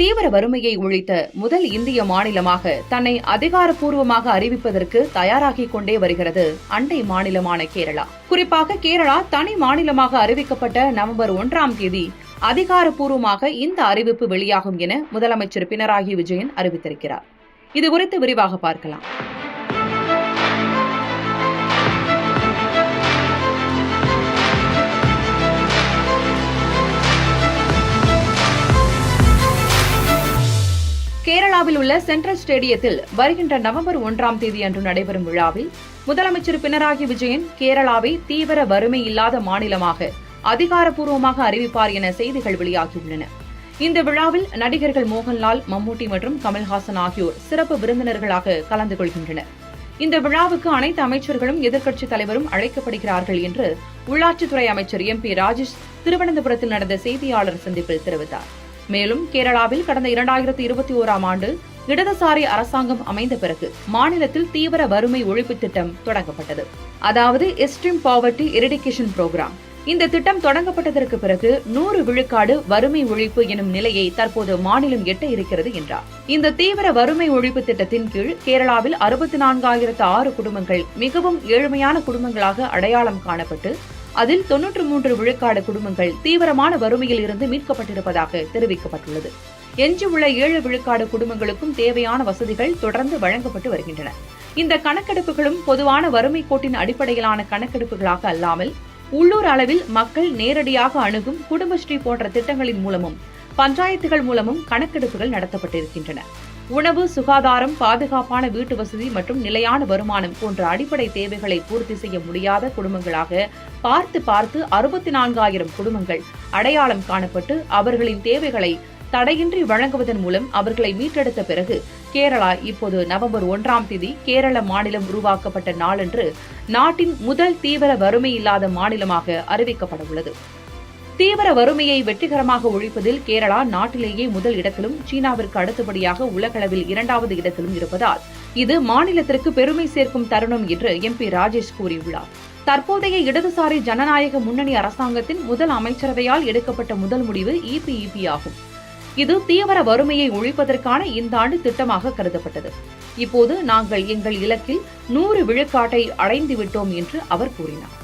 தீவிர வறுமையை ஒழித்த முதல் இந்திய மாநிலமாக தன்னை அதிகாரப்பூர்வமாக அறிவிப்பதற்கு தயாராகிக் கொண்டே வருகிறது அண்டை மாநிலமான கேரளா. குறிப்பாக கேரளா தனி மாநிலமாக அறிவிக்கப்பட்ட நவம்பர் ஒன்றாம் தேதி அதிகாரப்பூர்வமாக இந்த அறிவிப்பு வெளியாகும் என முதலமைச்சர் பினராயி விஜயன் அறிவித்திருக்கிறார். இது குறித்து விரிவாக பார்க்கலாம். கேரளாவில் உள்ள சென்ட்ரல் ஸ்டேடியத்தில் வருகின்ற நவம்பர் ஒன்றாம் தேதி அன்று நடைபெறும் விழாவில் முதலமைச்சர் பினராயி விஜயன் கேரளாவை தீவிர வறுமை இல்லாத மாநிலமாக அதிகாரப்பூர்வமாக அறிவிப்பார் என செய்திகள் வெளியாகியுள்ளன. இந்த விழாவில் நடிகர்கள் மோகன்லால் மம்மூட்டி மற்றும் கமல்ஹாசன் ஆகியோர் சிறப்பு விருந்தினர்களாக கலந்து கொள்கின்றனர். இந்த விழாவுக்கு அனைத்து அமைச்சர்களும் எதிர்க்கட்சித் தலைவரும் அழைக்கப்படுகிறார்கள் என்று உள்ளாட்சித்துறை அமைச்சர் எம் பி ராஜேஷ் திருவனந்தபுரத்தில் நடந்த செய்தியாளர் சந்திப்பில் தெரிவித்தார். மேலும் கேரளாவில் கடந்த இரண்டாயிரத்தி இருபத்தி ஓராம் ஆண்டு இடதுசாரி அரசாங்கம் அமைந்த பிறகு மாநிலத்தில் தீவிர வறுமை ஒழிப்பு திட்டம் தொடங்கப்பட்டது. அதாவது எஸ்ட்ரீம் பாவர்ட்டி எரிடிகேஷன் புரோகிராம் இந்த திட்டம் தொடங்கப்பட்டதற்கு பிறகு நூறு விழுக்காடு வறுமை ஒழிப்பு எனும் நிலையை தற்போது மாநிலம் எட்ட இருக்கிறது என்றார். இந்த தீவிர வறுமை ஒழிப்பு திட்டத்தின் கீழ் கேரளாவில் அறுபத்தி நான்காயிரத்து ஆறு குடும்பங்கள் மிகவும் ஏழ்மையான குடும்பங்களாக அடையாளம் காணப்பட்டு அதில் தொன்னூற்று மூன்று விழுக்காடு குடும்பங்கள் தீவிரமான வறுமையில் இருந்து மீட்கப்பட்டிருப்பதாக தெரிவிக்கப்பட்டுள்ளது. எஞ்சியுள்ள ஏழு விழுக்காடு குடும்பங்களுக்கும் தேவையான வசதிகள் தொடர்ந்து வழங்கப்பட்டு வருகின்றன. இந்த கணக்கெடுப்புகளும் பொதுவான வறுமை கோட்டின் அடிப்படையிலான கணக்கெடுப்புகளாக அல்லாமல் உள்ளூர் அளவில் மக்கள் நேரடியாக அணுகும் குடும்பஸ்ரீ போன்ற திட்டங்களின் மூலமும் பஞ்சாயத்துகள் மூலமும் கணக்கெடுப்புகள் நடத்தப்பட்டிருக்கின்றன. உணவு சுகாதாரம் பாதுகாப்பான வீட்டு வசதி மற்றும் நிலையான வருமானம் போன்ற அடிப்படை தேவைகளை பூர்த்தி செய்ய முடியாத குடும்பங்களாக பார்த்து பார்த்து அறுபத்தி நான்காயிரம் குடும்பங்கள் அடையாளம் காணப்பட்டு அவர்களின் தேவைகளை தடையின்றி வழங்குவதன் மூலம் அவர்களை மீட்டெடுத்த பிறகு கேரளா இப்போது நவம்பர் ஒன்றாம் தேதி கேரள மாநிலம் உருவாக்கப்பட்ட நாளன்று நாட்டின் முதல் தீவிர வறுமை இல்லாத மாநிலமாக அறிவிக்கப்பட உள்ளது. தீவிர வறுமையை வெற்றிகரமாக ஒழிப்பதில் கேரளா நாட்டிலேயே முதல் இடத்திலும் சீனாவிற்கு அடுத்தபடியாக உலகளவில் இரண்டாவது இடத்திலும் இருப்பதால் இது மாநிலத்திற்கு பெருமை சேர்க்கும் தருணம் என்று எம் பி ராஜேஷ் கூறியுள்ளார். தற்போதைய இடதுசாரி ஜனநாயக முன்னணி அரசாங்கத்தின் முதல் அமைச்சரவையால் எடுக்கப்பட்ட முதல் முடிவு இபிஇபி ஆகும். இது தீவிர வறுமையை ஒழிப்பதற்கான இந்த ஆண்டு திட்டமாக கருதப்பட்டது. இப்போது நாங்கள் எங்கள் இலக்கில் நூறு விழுக்காட்டை அடைந்து விட்டோம் என்று அவர் கூறினார்.